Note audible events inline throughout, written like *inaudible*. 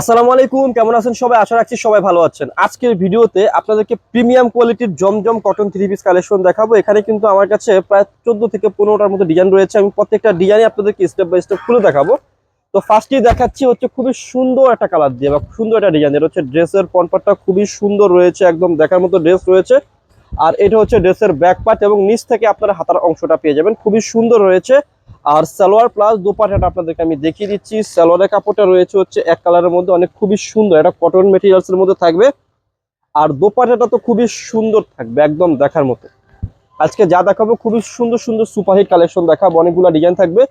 আসসালামু আলাইকুম, কেমন আছেন সবাই? আশা রাখছি সবাই ভালো আছেন। আজকের ভিডিওতে আপনাদেরকে প্রিমিয়াম কোয়ালিটির Zamzam cotton three piece collection দেখাবো। এখানে কিন্তু আমার কাছে প্রায় চোদ্দ থেকে পনেরোটার মতো ডিজাইন রয়েছে। আমি প্রত্যেকটা ডিজাইনে আপনাদেরকে স্টেপ বাই স্টেপ খুলে দেখাবো। তো ফার্স্টেই দেখাচ্ছি হচ্ছে খুবই সুন্দর একটা কালার দিয়ে বা সুন্দর একটা ডিজাইন এটা হচ্ছে ড্রেসের পনপাটটা খুবই সুন্দর রয়েছে, একদম দেখার মতো ড্রেস রয়েছে। আর এটা হচ্ছে ড্রেসের ব্যাক পার্ট এবং নিচ থেকে আপনারা হাতার অংশটা পেয়ে যাবেন। খুবই সুন্দর রয়েছে। আর সালোয়ার প্লাস দোপাটাটা আপনাদেরকে আমি দেখিয়ে দিচ্ছি। সালোয়ারের কাপড়টা রয়েছে হচ্ছে এক কালারের মধ্যে, অনেক খুবই সুন্দর। এটা কটন মেটেরিয়ালস এর মধ্যে থাকবে। আর দোপাটাটা তো খুবই সুন্দর থাকবে, একদম দেখার মতো। আজকে যা দেখাবো খুবই সুন্দর সুন্দর সুপারহিট কালেকশন দেখাবো। অনেকগুলো ডিজাইন থাকবে।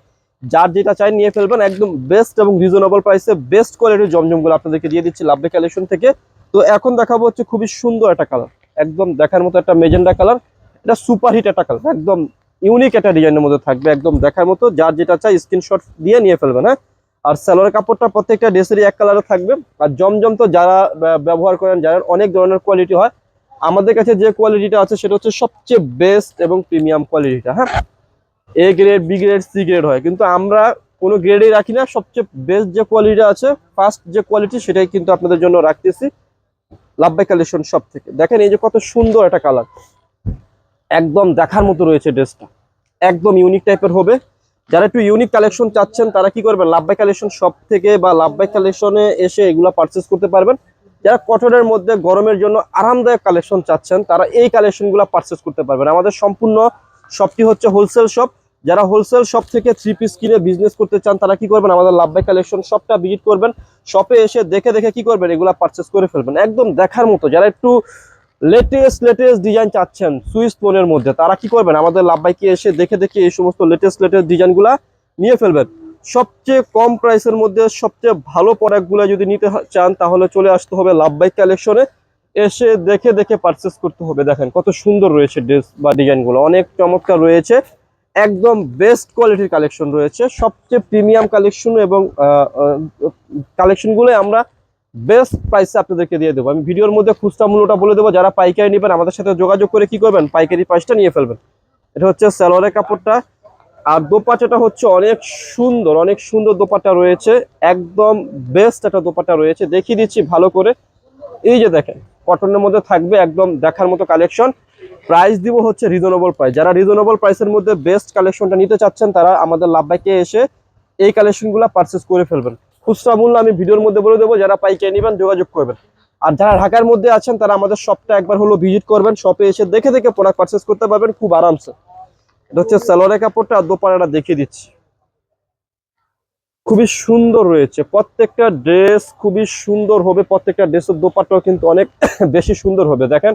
যার যেটা চাই নিয়ে ফেলবেন, একদম বেস্ট এবং রিজনেবল প্রাইসে বেস্ট কোয়ালিটির জমজমগুলো আপনাদেরকে দিয়ে দিচ্ছি লাভবে কালেকশন থেকে। তো এখন দেখাবো হচ্ছে খুবই সুন্দর একটা কালার একদম দেখার মতো একটা মেজেন্ডা কালার এটা সুপারহিট একটা কালার একদম ইউনিক একটা ডিজাইনের মধ্যে থাকবে, একদম দেখার মতো। যার যেটা চাই স্ক্রিনশট দিয়ে নিয়ে ফেলবেন হ্যাঁ? আর স্যালোয়ার কাপড়টা প্রত্যেকটা ড্রেসেরই এক কালারে থাকবে। আর জমজম তো যারা ব্যবহার করেন, যারা অনেক ধরনের কোয়ালিটি হয়, আমাদের কাছে যে কোয়ালিটিটা আছে, সেটা হচ্ছে সবচেয়ে বেস্ট এবং প্রিমিয়াম কোয়ালিটিটা হ্যাঁ? A grade B grade C grade হয়। কিন্তু আমরা কোনো গ্রেডেই রাখি না। সবচেয়ে বেস্ট যে কোয়ালিটি আছে ফার্স্ট যে কোয়ালিটি সেটাই কিন্তু আপনাদের জন্য রাখতেছি। লাভবাই কালেকশন সব থেকে দেখেন এই যে কত সুন্দর একটা কালার একদম দেখার মতো রয়েছে ড্রেসটা। একদম ইউনিক টাইপের হবে। যারা একটু ইউনিক কালেকশন চাচ্ছেন, তারা কি করবেন? লাভবাই কালেকশন শপ থেকে বা লাভবাই কালেকশনে এসে এগুলো পারচেস করতে পারবেন। যারা কটনের মধ্যে গরমের জন্য আরামদায়ক কালেকশন চাচ্ছেন, তারা এই কালেকশনগুলো পারচেস করতে পারবেন। আমাদের সম্পূর্ণ শপটি হচ্ছে হোলসেল শপ যারা হোলসেল শপ থেকে থ্রি পিস কিনে বিজনেস করতে চান, তারা কি করবেন? আমাদের লাভবাই কালেকশন শপটা ভিজিট করবেন। শপে এসে দেখে দেখে কি করবেন? এগুলা পারচেস করে ফেলবেন। একদম দেখার মতো। যারা একটু লেটেস্ট লেটেস্ট ডিজাইন চাচ্ছেন সুইস ফোনের মধ্যে। তারা কি করবেন? আমাদের লাভবাইকে এসে দেখে দেখে এই সমস্ত লেটেস্ট লেটেস্ট ডিজাইনগুলা নিয়ে ফেলবেন। সবচেয়ে কম প্রাইসের মধ্যে সবচেয়ে ভালো প্রোডাক্টগুলো যদি নিতে চান, তাহলে চলে আসতে হবে লাভবাইক কালেকশনে এসে দেখে দেখে পারচেস করতে হবে। দেখেন কত সুন্দর রয়েছে ড্রেস বা ডিজাইনগুলো অনেক চমৎকার রয়েছে। একদম বেস্ট কোয়ালিটির কালেকশন রয়েছে। সবচেয়ে প্রিমিয়াম কালেকশন এবং কালেকশনগুলো আমরা বেস্ট প্রাইসে আপনাদেরকে দিয়ে দেবো। আমি ভিডিওর মধ্যে খুচরা মূল্যটা বলে দেবো। যারা পাইকারি নেবেন, আমাদের সাথে যোগাযোগ করে কি করবেন? পাইকারি প্রাইসটা নিয়ে ফেলবেন। এটা হচ্ছে স্যালোয়ারের কাপড়টা। আর দোপাটাটা হচ্ছে অনেক সুন্দর অনেক সুন্দর দোপাটা রয়েছে। একদম বেস্ট একটা দোপাটা রয়েছে। দেখিয়ে দিচ্ছি ভালো করে। এই যে দেখেন কটনের মধ্যে থাকবে একদম দেখার মতো কালেকশন প্রাইস দিব হচ্ছে রিজনেবল প্রাইস যারা রিজনেবল প্রাইসের মধ্যে বেস্ট কালেকশনটা নিতে চাচ্ছেন, তারা আমাদের লাভবাইকে এসে এই কালেকশনগুলো পারচেস করে ফেলবেন। খুচরা মূল্য আমি ভিডিওর মধ্যে বলে দেবো, যারা পাইকারি নেবেন যোগাযোগ করবেন। আর যারা ঢাকার মধ্যে আছেন, তারা আমাদের শপটা একবার হলো ভিজিট করবেন। শপে এসে দেখে দেখে প্রোডাক্ট পারচেস করতে পারবেন খুব আরামসে। এটা হচ্ছে সালোয়ারের কাপড়টা, আর দোপাড়াটা দেখিয়ে দিচ্ছি। খুবই সুন্দর রয়েছে। প্রত্যেকটা ড্রেস খুবই সুন্দর হবে। প্রত্যেকটা ড্রেসের দোপাটাও কিন্তু অনেক *coughs* বেশি সুন্দর হবে। দেখেন,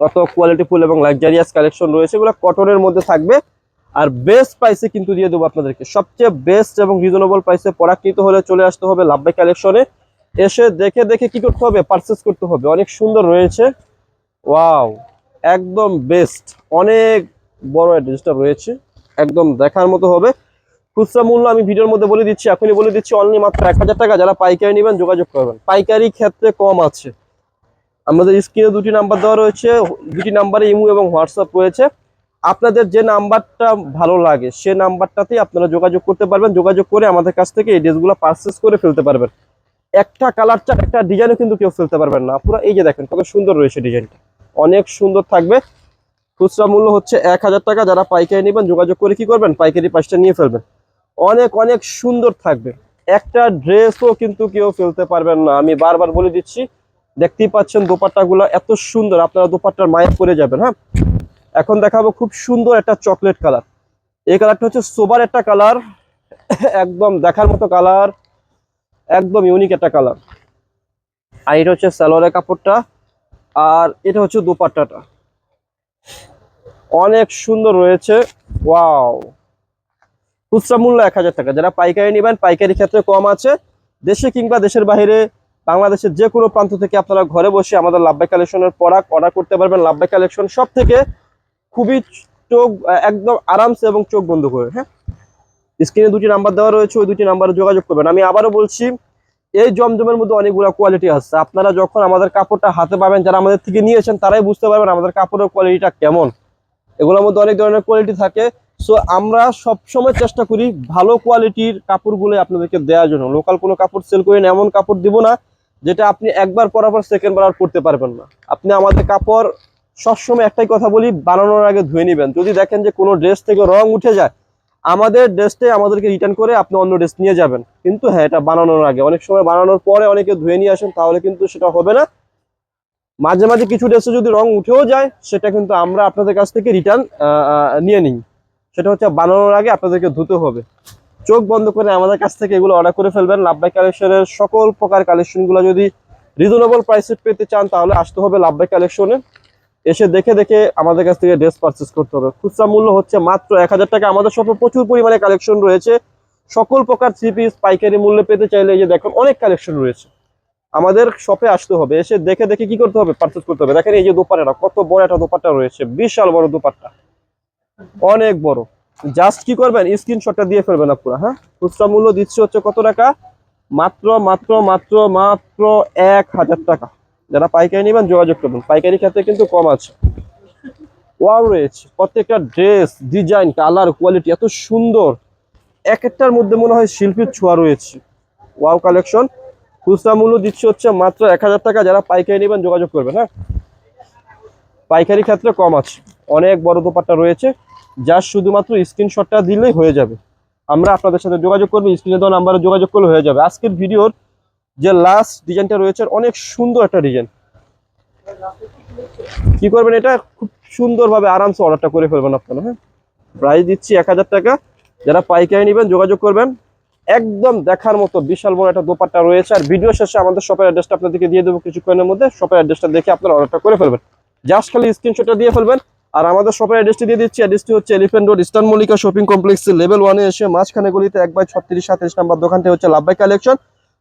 কত কোয়ালিটিফুল এবং লাক্সারিয়াস কালেকশন রয়েছে। এগুলো কটনের মধ্যে থাকবে। আর বেস্ট প্রাইসে কিন্তু দিয়ে দেবো আপনাদেরকে। সবচেয়ে বেস্ট এবং রিজনেবল প্রাইসে প্রোডাক্ট নিতে হলে চলে আসতে হবে লাভবাই কালেকশনে এসে দেখে দেখে কি করতে হবে? পারচেস করতে হবে। অনেক সুন্দর রয়েছে। ওয়াও একদম বেস্ট অনেক বড় ড্রেসটা রয়েছে। একদম দেখার মতো হবে। খুচরা মূল্য আমি ভিডিওর মধ্যে বলে দিচ্ছি। এখনই বলে দিচ্ছি অনলি মাত্র এক হাজার টাকা। যারা পাইকারি নেবেন, যোগাযোগ করবেন। পাইকারি ক্ষেত্রে কম আছে। আমাদের স্ক্রিনে দুটি নাম্বার দেওয়া রয়েছে। দুটি নাম্বারে ইমু এবং হোয়াটসঅ্যাপ রয়েছে। আপনাদের যে নাম্বারটা ভালো লাগে, সে নাম্বারটাতেই আপনারা যোগাযোগ করতে পারবেন। যোগাযোগ করে আমাদের কাছ থেকে এই ড্রেসগুলো পারচেস করে ফেলতে পারবেন। একটা কালার চার একটা ডিজাইনও কিন্তু কেউ ফেলতে পারবেন না। পুরো এই যে দেখেন, কত সুন্দর রয়েছে ডিজাইনটা অনেক সুন্দর থাকবে। খুচরা মূল্য হচ্ছে এক হাজার টাকা। যারা পাইকারি নেবেন, যোগাযোগ করে কি করবেন? পাইকারি পাঁচটা নিয়ে ফেলবেন। অনেক অনেক সুন্দর থাকবে। একটা ড্রেসও কিন্তু কেউ ফেলতে পারবেন না। আমি বারবার বলে দিচ্ছি, দেখতেই পাচ্ছেন দোপাট্টাগুলো এত সুন্দর। আপনারা দোপাট্টার মায়া করে যাবেন হ্যাঁ? এখন দেখাবো খুব সুন্দর একটা চকলেট কালার। এই কালারটা হচ্ছে সোবার একটা কালার। একদম দেখার মতো কালার। একদম ইউনিক একটা কালার। আর এটা হচ্ছে সালোয়ারের কাপড়টা। আর এটা হচ্ছে দোপাট্টাটা। অনেক সুন্দর রয়েছে। ওয়াও। খুচরা মূল্য এক হাজার টাকা। যারা পাইকারি নেবেন, পাইকারি ক্ষেত্রে কম আছে। দেশে কিংবা দেশের বাইরে, বাংলাদেশের যে কোনো প্রান্ত থেকে আপনারা ঘরে বসে আমাদের লাভবাই কালেকশনের প্রোডাক্ট অর্ডার করতে পারবেন। লাভবাই কালেকশন সব থেকে খুবই চোখ একদম আরামসে এবং চোখ বন্ধ করে হ্যাঁ? স্ক্রিনে দুটি নাম্বার দেওয়া রয়েছে, ওই দুটি নাম্বারে যোগাযোগ করবেন। আমি আবারও বলছি, এই জমজমের মধ্যে অনেকগুলো কোয়ালিটি আছে। আপনারা যখন আমাদের কাপড়টা হাতে পাবেন, যারা আমাদের থেকে নিয়েছেন, তারাই বুঝতে পারবেন আমাদের কাপড়ের কোয়ালিটিটা কেমন। এগুলোর মধ্যে অনেক ধরনের কোয়ালিটি থাকে। সো আমরা সবসময় চেষ্টা করি ভালো কোয়ালিটির কাপড়গুলো আপনাদেরকে দেওয়ার জন্য। লোকাল কোনো কাপড় সেল করেন এমন কাপড় দিব না, যেটা আপনি একবার পরার পর সেকেন্ড বার আর পরতে পারবেন না। আপনি আমাদের কাপড় সবসময় একটাই কথা বলি, বানানোর আগে ধুয়ে নেবেন। যদি দেখেন যে কোনো ড্রেস থেকে রং উঠে যায়, আমাদের ড্রেসটাই আমাদেরকে রিটার্ন করে আপনি অন্য ড্রেস নিয়ে যাবেন। কিন্তু হ্যাঁ এটা বানানোর আগে। অনেক সময় বানানোর পরে অনেকে ধুয়ে নিয়ে আসেন, তাহলে কিন্তু সেটা হবে না। মাঝে মাঝে কিছু ড্রেসে যদি রং উঠেও যায়, সেটা কিন্তু আমরা আপনাদের কাছ থেকে রিটার্ন নিয়ে নিই। সেটা হচ্ছে বানানোর আগে আপনাদেরকে ধুতে হবে। চোখ বন্ধ করে আমাদের কাছ থেকে এগুলো অর্ডার করে ফেলবেন। লাভবাই কালেকশনের সকল প্রকার কালেকশনগুলো যদি রিজনেবল প্রাইসে পেতে চান, তাহলে আসতে হবে লাভবাই কালেকশনে। এসে দেখে দেখে আমাদের কাছ থেকে ড্রেস পারচেস করতে হবে। খুচরা মূল্য হচ্ছে মাত্র এক হাজার টাকা। আমাদের শপে প্রচুর পরিমাণে কালেকশন রয়েছে। সকল প্রকার থ্রি পিস পাইকারি মূল্যে পেতে চাইলে এই যে দেখুন, অনেক কালেকশন রয়েছে। আমাদের শপে আসতে হবে। এসে দেখে দেখে কি করতে হবে? পারচেস করতে হবে। দেখেন এই যে দোপাট্টাটা, কত বড় একটা দোপাট্টা রয়েছে। বিশাল বড় দোপাট্টা। অনেক বড়। জাস্ট কি করবেন? স্ক্রিনশটটা দিয়ে ফেলবেন আপনারা হ্যাঁ? খুচরা মূল্য দিচ্ছে হচ্ছে কত টাকা? মাত্র মাত্র মাত্র মাত্র এক হাজার টাকা। যারা পাইকারি নেবেন যোগাযোগ করবেন। পাইকারি ক্ষেত্রে কিন্তু কম আছে। ওয়াও রয়েছে প্রত্যেকটা ড্রেস ডিজাইন কালার কোয়ালিটি এত সুন্দর। এক একটার মধ্যে মনে হয় শিল্পীর ছোঁয়া রয়েছে। ওয়াও কালেকশন খুচরা মূল্য দিচ্ছে হচ্ছে মাত্র এক হাজার টাকা। যারা পাইকারি নেবেন যোগাযোগ করবেন হ্যাঁ? পাইকারি ক্ষেত্রে কম আছে। অনেক বড় দোপাট্টা রয়েছে। যা শুধুমাত্র স্ক্রিনশটটা দিলেই হয়ে যাবে। আমরা আপনাদের সাথে যোগাযোগ করব। স্ক্রিনে দেওয়া নাম্বারে যোগাযোগ করলে হয়ে যাবে। আজকের ভিডিওর যে লাস্ট ডিজাইনটা রয়েছে, অনেক সুন্দর একটা ডিজাইন কি করবেন এটা? খুব সুন্দরভাবে আরামসে অর্ডারটা করে ফেলবেন আপনারা হ্যাঁ? প্রাইস দিচ্ছি এক হাজার টাকা। যারা পাইকারি নেবেন, যোগাযোগ করবেন। একদম দেখার মতো বিশাল বড় একটা দোপাট্টা রয়েছে। আর ভিডিও শেষে আমাদের শপের অ্যাড্রেসটা আপনাদেরকে দিয়ে দেবো কিছুক্ষণের মধ্যে। শপের অ্যাড্রেসটা দেখে আপনারা অর্ডারটা করে ফেলবেন। জাস্ট খালি স্ক্রিনশটটা দিয়ে ফেলবেন। আর আমাদের শপের অ্যাড্রেসটি দিয়ে দিচ্ছি। অ্যাড্রেসটি হচ্ছে Elephant Road Eastern Mallika Shopping কমপ্লেক্সের লেভেল ওয়ানে এসে মাঝখানে গলিতে এক বাই ছত্রিশ সাতত্রিশ নাম্বার দোকানটি হচ্ছে লাভবাই কালেকশন